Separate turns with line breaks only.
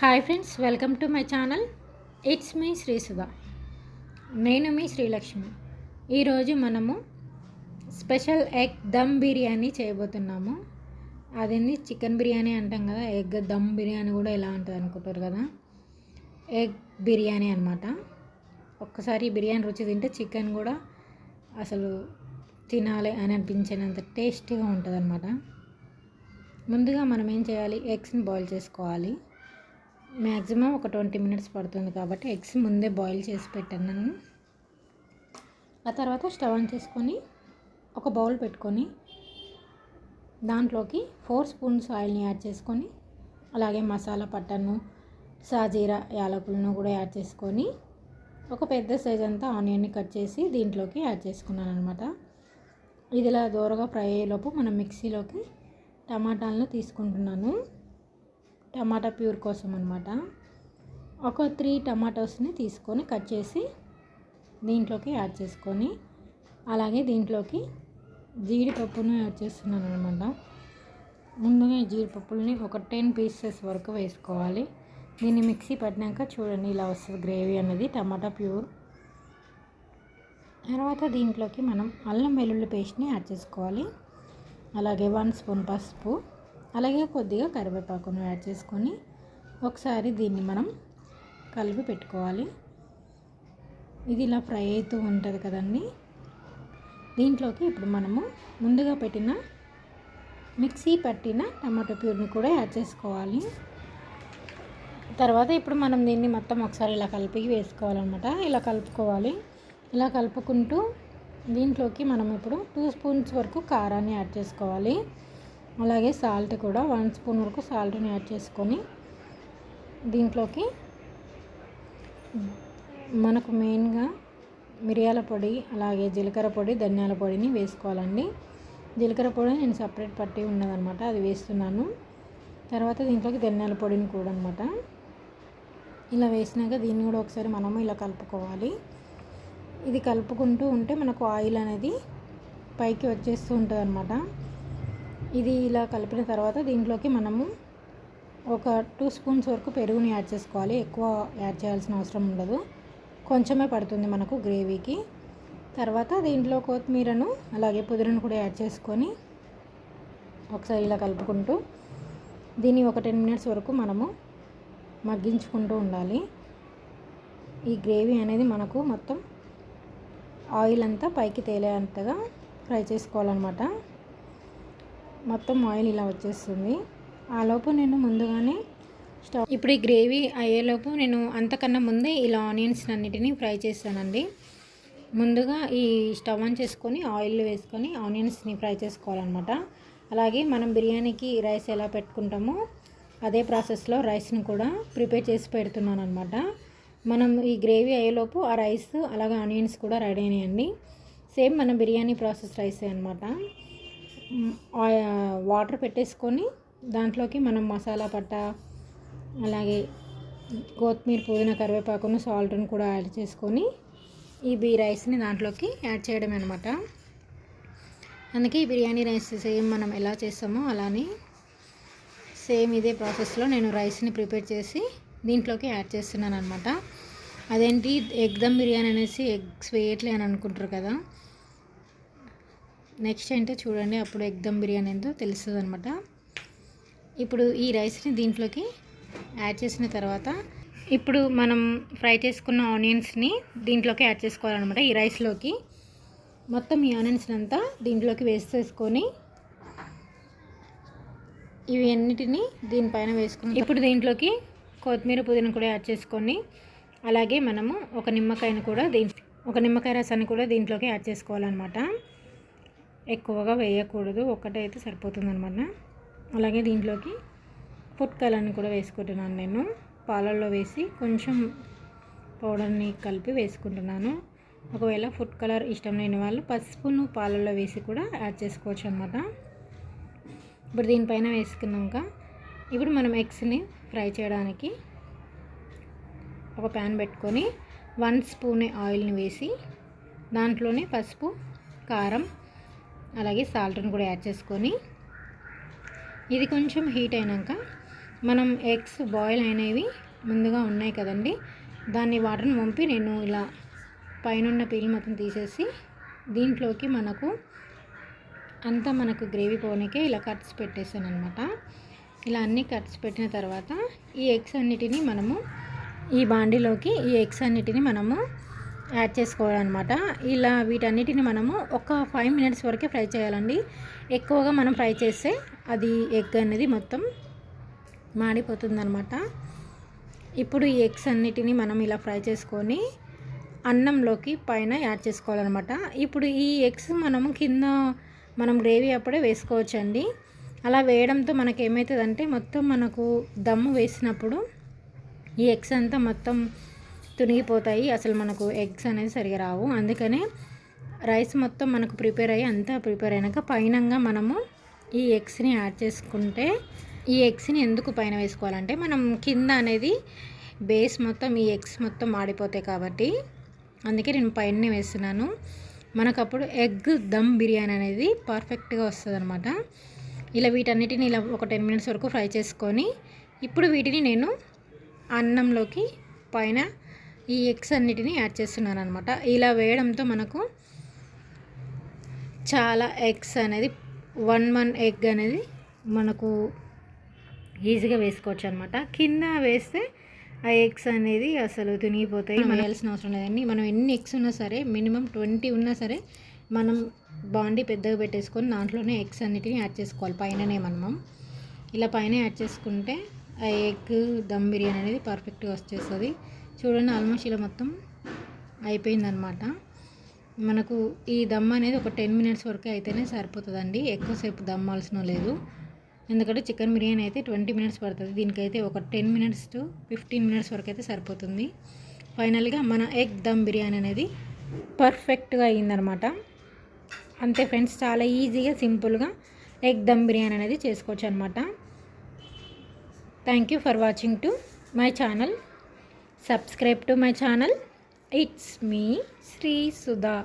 Hi friends welcome to my channel. It's me Srisudha నేను మీ శ్రీలక్ష్మి. ఈరోజు మనము స్పెషల్ ఎగ్ దమ్ బిర్యానీ చేయబోతున్నాము. అదేంది? చికెన్ బిర్యానీ అంటాం కదా ఎగ్ దమ్ బిర్యానీ కూడా ఎలా ఉంటుంది అనుకుంటారు కదా? ఎగ్ బిర్యానీ అనమాట ఒక్కసారి బిర్యానీ రుచి తింటే చికెన్ కూడా అసలు తినాలి అని అనిపించేంత టేస్టీగా ఉంటుంది అనమాట ముందుగా మనం ఏం చేయాలి? ఎగ్స్ని బాయిల్ చేసుకోవాలి. మ్యాక్సిమం ఒక ట్వంటీ మినిట్స్ పడుతుంది కాబట్టి ఎగ్స్ ముందే బాయిల్ చేసి పెట్టాను ఆ తర్వాత స్టవ్ ఆన్ చేసుకొని ఒక బౌల్ పెట్టుకొని దాంట్లోకి ఫోర్ స్పూన్స్ ఆయిల్ని యాడ్ చేసుకొని అలాగే మసాలా పట్టను సాజీరా యాలకులను కూడా యాడ్ చేసుకొని ఒక పెద్ద సైజ్ అంతా ఆనియన్ని కట్ చేసి దీంట్లోకి యాడ్ చేసుకున్నాను అనమాట ఇదిలా దూరగా ఫ్రై అయ్యేలోపు మనం మిక్సీలోకి టమాటాలను తీసుకుంటున్నాను. టమాటా ప్యూర్ కోసం అనమాట ఒక త్రీ టమాటోస్ని తీసుకొని కట్ చేసి దీంట్లోకి యాడ్ చేసుకొని అలాగే దీంట్లోకి జీడిపప్పును యాడ్ చేస్తున్నాను అనమాట ముందుగా ఈ జీడిపప్పుల్ని ఒక టెన్ పీసెస్ వరకు వేసుకోవాలి. దీన్ని మిక్సీ పట్టినాక చూడండి ఇలా వస్తుంది గ్రేవీ అనేది టమాటా ప్యూర్. తర్వాత దీంట్లోకి మనం అల్లం వెల్లుల్లి పేస్ట్ని యాడ్ చేసుకోవాలి. అలాగే వన్ స్పూన్ పసుపు. అలాగే కొద్దిగా కరివేపాకును యాడ్ చేసుకొని ఒకసారి దీన్ని మనం కలిపి పెట్టుకోవాలి. ఇది ఇలా ఫ్రై అవుతూ ఉంటుంది కదండి. దీంట్లోకి ఇప్పుడు మనము ముందుగా పెట్టిన మిక్సీ పట్టిన టమాటో ప్యూర్ని కూడా యాడ్ చేసుకోవాలి. తర్వాత ఇప్పుడు మనం దీన్ని మొత్తం ఒకసారి ఇలా కలిపి వేసుకోవాలన్నమాట. ఇలా కలుపుకోవాలి. ఇలా కలుపుకుంటూ దీంట్లోకి మనం ఇప్పుడు టూ స్పూన్స్ వరకు కారాన్ని యాడ్ చేసుకోవాలి. అలాగే సాల్ట్ కూడా వన్ స్పూన్ వరకు సాల్ట్ని యాడ్ చేసుకొని దీంట్లోకి మనకు మెయిన్గా మిరియాల పొడి అలాగే జీలకర్ర పొడి ధనియాల పొడిని వేసుకోవాలండి. జీలకర్ర పొడి నేను సపరేట్ పట్టి ఉన్నదనమాట అది వేస్తున్నాను. తర్వాత దీంట్లోకి ధనియాల పొడిని కూడా అనమాట ఇలా వేసినాక దీన్ని కూడా ఒకసారి మనము ఇలా కలుపుకోవాలి. ఇది కలుపుకుంటూ ఉంటే మనకు ఆయిల్ అనేది పైకి వచ్చేస్తూ ఉంటుంది అనమాట ఇది ఇలా కలిపిన తర్వాత దీంట్లోకి మనము ఒక టూ స్పూన్స్ వరకు పెరుగుని యాడ్ చేసుకోవాలి. ఎక్కువ యాడ్ చేయాల్సిన అవసరం ఉండదు. కొంచెమే పడుతుంది మనకు గ్రేవీకి. తర్వాత దీంట్లో కొత్తిమీరను అలాగే పుదీనను కూడా యాడ్ చేసుకొని ఒకసారి ఇలా కలుపుకుంటూ దీన్ని ఒక టెన్ మినిట్స్ వరకు మనము మగ్గించుకుంటూ ఉండాలి. ఈ గ్రేవీ అనేది మనకు మొత్తం ఆయిల్ అంతా పైకి తేలేంతగా ఫ్రై చేసుకోవాలన్నమాట. మొత్తం ఆయిల్ ఇలా వచ్చేస్తుంది. ఆ లోపు నేను ముందుగానే స్టవ్ ఇప్పుడు ఈ గ్రేవీ అయ్యేలోపు నేను అంతకన్నా ముందే ఇలా ఆనియన్స్ అన్నిటినీ ఫ్రై చేస్తానండి. ముందుగా ఈ స్టవ్ ఆన్ చేసుకొని ఆయిల్ వేసుకొని ఆనియన్స్ని ఫ్రై చేసుకోవాలన్నమాట. అలాగే మనం బిర్యానీకి రైస్ ఎలా పెట్టుకుంటామో అదే ప్రాసెస్లో రైస్ని కూడా ప్రిపేర్ చేసి పెడుతున్నాను అనమాట మనం ఈ గ్రేవీ అయ్యేలోపు ఆ రైస్ అలాగే ఆనియన్స్ కూడా రెడీ అయినాయండి. సేమ్ మన బిర్యానీ ప్రాసెస్ రైసే అనమాట వాటర్ పెట్టేసుకొని దాంట్లోకి మనం మసాలా పట్ట అలాగే కొత్తిమీర పుదీనా కరివేపాకును సాల్ట్ను కూడా యాడ్ చేసుకొని ఈ బీ రైస్ని దాంట్లోకి యాడ్ చేయడం అనమాట అందుకే ఈ బిర్యానీ రైస్ సేమ్ మనం ఎలా చేస్తామో అలానే సేమ్ ఇదే ప్రాసెస్లో నేను రైస్ని ప్రిపేర్ చేసి దీంట్లోకి యాడ్ చేస్తున్నాను అనమాట అదేంటి ఎగ్ దమ్ బిర్యానీ అనేసి ఎగ్స్ వేయట్లే అని అనుకుంటారు కదా నెక్స్ట్ అంటే చూడండి అప్పుడు ఎగ్ దమ్ బిర్యానీ ఏంటో తెలుస్తుంది అనమాట ఇప్పుడు ఈ రైస్ని దీంట్లోకి యాడ్ చేసిన తర్వాత ఇప్పుడు మనం ఫ్రై చేసుకున్న ఆనియన్స్ని దీంట్లోకి యాడ్ చేసుకోవాలన్నమాట ఈ రైస్లోకి. మొత్తం ఈ ఆనియన్స్ అంతా దీంట్లోకి వేసేసుకొని ఇవి అన్నిటినీ దీనిపైన వేసుకుని ఇప్పుడు దీంట్లోకి కొత్తిమీర పుదీనా కూడా యాడ్ చేసుకొని అలాగే మనము ఒక నిమ్మకాయను కూడా దీని ఒక నిమ్మకాయ రసాన్ని కూడా దీంట్లోకి యాడ్ చేసుకోవాలన్నమాట. ఎక్కువగా వేయకూడదు. ఒక్కటైతే సరిపోతుంది అనమాట అలాగే దీంట్లోకి ఫుడ్ కలర్ని కూడా వేసుకుంటున్నాను నేను. పాలల్లో వేసి కొంచెం పౌడర్ని కలిపి వేసుకుంటున్నాను. ఒకవేళ ఫుడ్ కలర్ ఇష్టం లేని వాళ్ళు పసుపును పాలల్లో వేసి కూడా యాడ్ చేసుకోవచ్చు అనమాట ఇప్పుడు దీనిపైన వేసుకున్నాక ఇప్పుడు మనం ఎగ్స్ని ఫ్రై చేయడానికి ఒక ప్యాన్ పెట్టుకొని వన్ స్పూన్ ఆయిల్ని వేసి దాంట్లోనే పసుపు కారం అలాగే సాల్ట్ని కూడా యాడ్ చేసుకొని ఇది కొంచెం హీట్ అయినాక మనం ఎగ్స్ బాయిల్ అయినవి ముందుగా ఉన్నాయి కదండి దాన్ని వాటర్ని పంపి నేను ఇలా పైన పీల్ మొత్తం తీసేసి దీంట్లోకి మనకు అంతా మనకు గ్రేవీ పోనీకే ఇలా కట్స్ పెట్టేసాను అనమాట ఇలా అన్నీ కట్స్ పెట్టిన తర్వాత ఈ ఎగ్స్ అన్నిటినీ మనము ఈ బాండీలోకి ఈ ఎగ్స్ అన్నిటిని మనము యాడ్ చేసుకోవాలన్నమాట. ఇలా వీటన్నిటిని మనము ఒక ఫైవ్ మినిట్స్ వరకే ఫ్రై చేయాలండి. ఎక్కువగా మనం ఫ్రై చేస్తే అది ఎగ్ అనేది మొత్తం మాడిపోతుందనమాట ఇప్పుడు ఈ ఎగ్స్ అన్నిటిని మనం ఇలా ఫ్రై చేసుకొని అన్నంలోకి పైన యాడ్ చేసుకోవాలన్నమాట. ఇప్పుడు ఈ ఎగ్స్ మనము కింద మనం గ్రేవీ అప్పుడే వేసుకోవచ్చండి. అలా వేయడంతో మనకి ఏమవుతుందంటే మొత్తం మనకు దమ్ము వేసినప్పుడు ఈ ఎగ్స్ అంతా మొత్తం తునిగిపోతాయి. అసలు మనకు ఎగ్స్ అనేది సరిగా రావు. అందుకనే రైస్ మొత్తం మనకు ప్రిపేర్ అయ్యి అంతా ప్రిపేర్ అయినాక పైనంగా మనము ఈ ఎగ్స్ని యాడ్ చేసుకుంటే ఈ ఎగ్స్ని ఎందుకు పైన వేసుకోవాలంటే మనం కింద అనేది బేస్ మొత్తం ఈ ఎగ్స్ మొత్తం మాడిపోతాయి కాబట్టి. అందుకే నేను పైన వేస్తున్నాను. మనకు అప్పుడు ఎగ్ దమ్ బిర్యానీ అనేది పర్ఫెక్ట్గా వస్తుంది అనమాట ఇలా వీటన్నిటిని ఇలా ఒక టెన్ మినిట్స్ వరకు ఫ్రై చేసుకొని ఇప్పుడు వీటిని నేను అన్నంలోకి పైన ఈ ఎగ్స్ అన్నిటిని యాడ్ చేస్తున్నాను అనమాట ఇలా వేయడంతో మనకు చాలా ఎగ్స్ అనేది వన్ వన్ ఎగ్ అనేది మనకు ఈజీగా వేసుకోవచ్చు అనమాట కింద వేస్తే ఆ ఎగ్స్ అనేది అసలు తునిగిపోతాయి. మనం వేయాల్సిన అవసరం లేదండి. మనం ఎన్ని ఎగ్స్ ఉన్నా సరే మినిమం ట్వంటీ ఉన్నా సరే మనం బాండీ పెద్దగా పెట్టేసుకొని దాంట్లోనే ఎగ్స్ అన్నిటిని యాడ్ చేసుకోవాలి. పైననే మనం ఇలా పైన యాడ్ చేసుకుంటే ఆ ఎగ్ దమ్ బిర్యానీ అనేది పర్ఫెక్ట్గా వచ్చేస్తుంది. చూడండి ఆల్మోస్ట్ ఇలా మొత్తం అయిపోయిందనమాట మనకు ఈ దమ్ అనేది ఒక టెన్ మినిట్స్ వరకు అయితేనే సరిపోతుందండి. ఎక్కువసేపు దమ్మాల్సిన లేదు. ఎందుకంటే చికెన్ బిర్యానీ అయితే ట్వంటీ మినిట్స్ పడుతుంది. దీనికైతే ఒక ten minutes to fifteen minutes వరకు అయితే సరిపోతుంది. ఫైనల్గా మన ఎగ్ దమ్ బిర్యానీ అనేది పర్ఫెక్ట్గా అయ్యిందనమాట అంతే ఫ్రెండ్స్ చాలా ఈజీగా సింపుల్గా ఎగ్ దమ్ బిర్యానీ అనేది చేసుకోవచ్చు అనమాట thank you for watching to my channel subscribe to my channel. It's me Sri Sudha